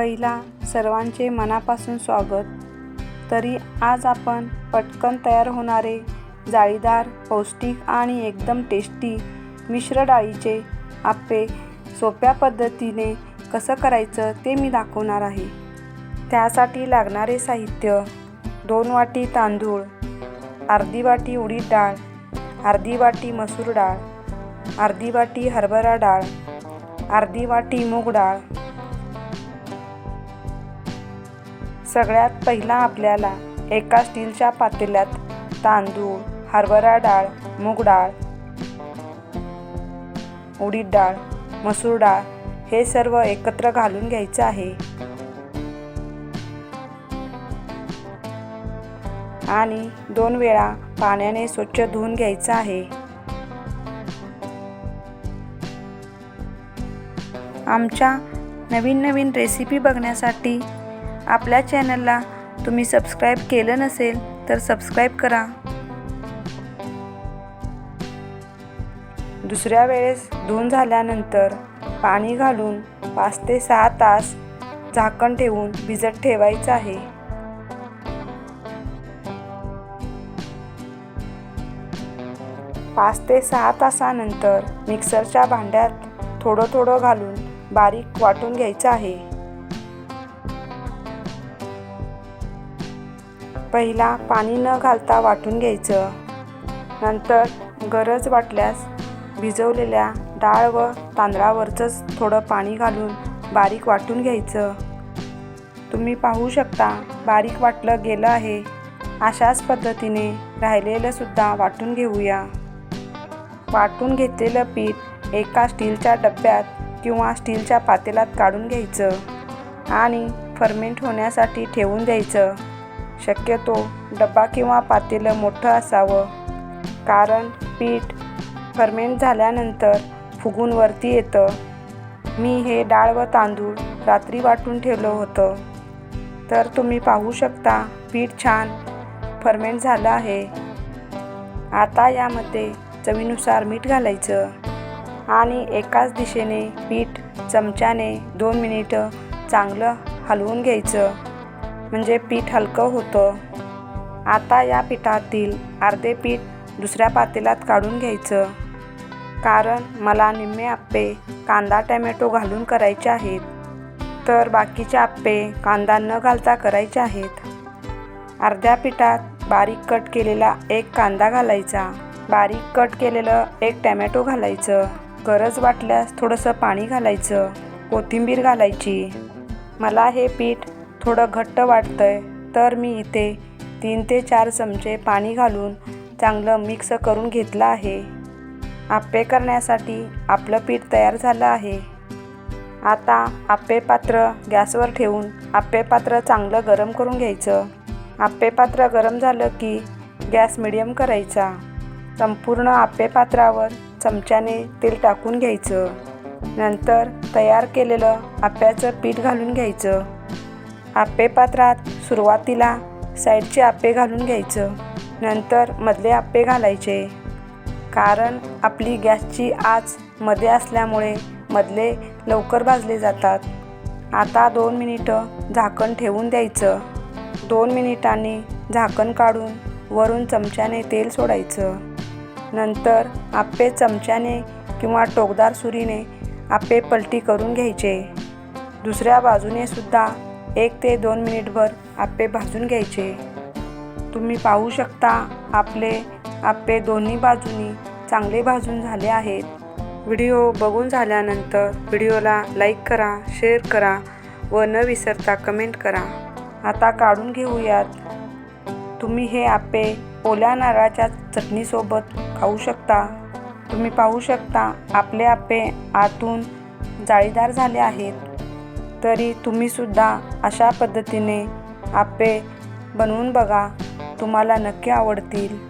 पहिला सर्वांचे मनापासून स्वागत. तरी आज आपण पटकन तयार होणारे जाळीदार पौष्टिक आणि एकदम टेस्टी मिश्र डाळीचे आप्पे सोप्या पद्धतीने कसं करायचं ते मी दाखवणार आहे. त्यासाठी लागणारे साहित्य दोन वाटी तांदूळ अर्धी वाटी उडीद डाळ अर्धी वाटी मसूर डाळ अर्धी वाटी हरभरा डाळ अर्धी वाटी मूग डाळ सगळ्यात पहिला आपल्याला एका स्टीलच्या पातेल्यात तांदूळ हरभरा डाळ मूग डाळ उडीद डाळ मसूर डाळ हे सर्व एकत्र घालून घ्यायचं आहे. आणि दोन वेळा पाण्याने स्वच्छ धुवून घ्यायचं आहे. आमच्या नवीन नवीन रेसिपी बघण्यासाठी आपल्या चॅनलला तुम्ही सबस्क्राईब केलं नसेल तर सबस्क्राईब करा. दुसऱ्या वेळेस धुवून झाल्यानंतर पाणी घालून पाच ते सहा तास झाकण ठेवून भिजत ठेवायचं आहे. पाच ते सहा तासानंतर मिक्सरच्या भांड्यात थोडं थोडं घालून बारीक वाटून घ्यायचं आहे. पहिला पाणी न घालता वाटून घ्यायचं. नंतर गरज वाटल्यास भिजवलेल्या डाळ व तांदळावरचंच थोडं पाणी घालून बारीक वाटून घ्यायचं. तुम्ही पाहू शकता बारीक वाटलं गेलं आहे. अशाच पद्धतीने राहिलेलंसुद्धा वाटून घेऊया. वाटून घेतलेलं पीठ एका स्टीलच्या डब्यात किंवा स्टीलच्या पातेल्यात काढून घ्यायचं आणि फर्मेंट होण्यासाठी ठेवून द्यायचं. शक्यतो डबा किंवा पातेलं मोठं असावं. कारण पीठ फर्मेंट झाल्यानंतर फुगून वरती येतं. मी हे डाळ व तांदूळ रात्री वाटून ठेवलं होतं. तर तुम्ही पाहू शकता पीठ छान फर्मेंट झालं आहे. आता यामध्ये चवीनुसार मीठ घालायचं. आणि एकाच दिशेने पीठ चमच्याने दोन मिनिटं चांगलं हलवून घ्यायचं. म्हणजे पीठ हलकं होतं. आता या पिठातील अर्धे पीठ दुसऱ्या पातेल्यात काढून घ्यायचं. कारण मला निम्मे आप्पे कांदा टॅमॅटो घालून करायचे आहेत. तर बाकीचे आप्पे कांदा न घालता करायचे आहेत. अर्ध्या पिठात बारीक कट केलेला एक कांदा घालायचा. बारीक कट केलेलं एक टॅमॅटो घालायचं. गरज वाटल्यास थोडंसं पाणी घालायचं. कोथिंबीर घालायची. मला हे पीठ थोडं घट्ट वाटतंय तर मी इथे तीन ते चार चमचे पाणी घालून चांगलं मिक्स करून घेतलं आहे. आप्पे करण्यासाठी आपलं पीठ तयार झालं आहे. आता आप्पे पात्र गॅसवर ठेवून आप्पे पात्र चांगलं गरम करून घ्यायचं. आप्पे पात्र गरम झालं की गॅस मिडियम करायचा. संपूर्ण आप्पे पात्रावर चमच्याने तेल टाकून घ्यायचं. नंतर तयार केलेलं आप्याचं पीठ घालून घ्यायचं. आप्पे पात्रात सुरुवातीला साईडचे आप्पे घालून घ्यायचं. नंतर मधले आप्पे घालायचे. कारण आपली गॅसची आच मध्ये असल्यामुळे मधले लवकर भाजले जातात. आता दोन मिनिटं झाकण ठेवून द्यायचं. दोन मिनिटांनी झाकण काढून वरून चमच्याने तेल सोडायचं. नंतर आप्पे चमच्याने किंवा टोकदार सुरीने आप्पे पलटी करून घ्यायचे. दुसऱ्या बाजूने सुद्धा एक ते दोन मिनिटभर आप्पे भाजून घ्यायचे. तुम्ही पाहू शकता आपले आप्पे दोन्ही बाजूनी चांगले भाजून झाले आहेत. व्हिडिओ बघून झाल्यानंतर व्हिडिओला लाईक करा शेअर करा व न विसरता कमेंट करा. आता काढून घेऊयात. तुम्ही हे आप्पे ओल्या नारळाच्या चटणीसोबत खाऊ शकता. तुम्ही पाहू शकता आपले आप्पे आतून जाळीदार झाले आहेत. तरी तुम्हीसुद्धा अशा पद्धतीने आप्पे बनवून बघा. तुम्हाला नक्की आवडतील.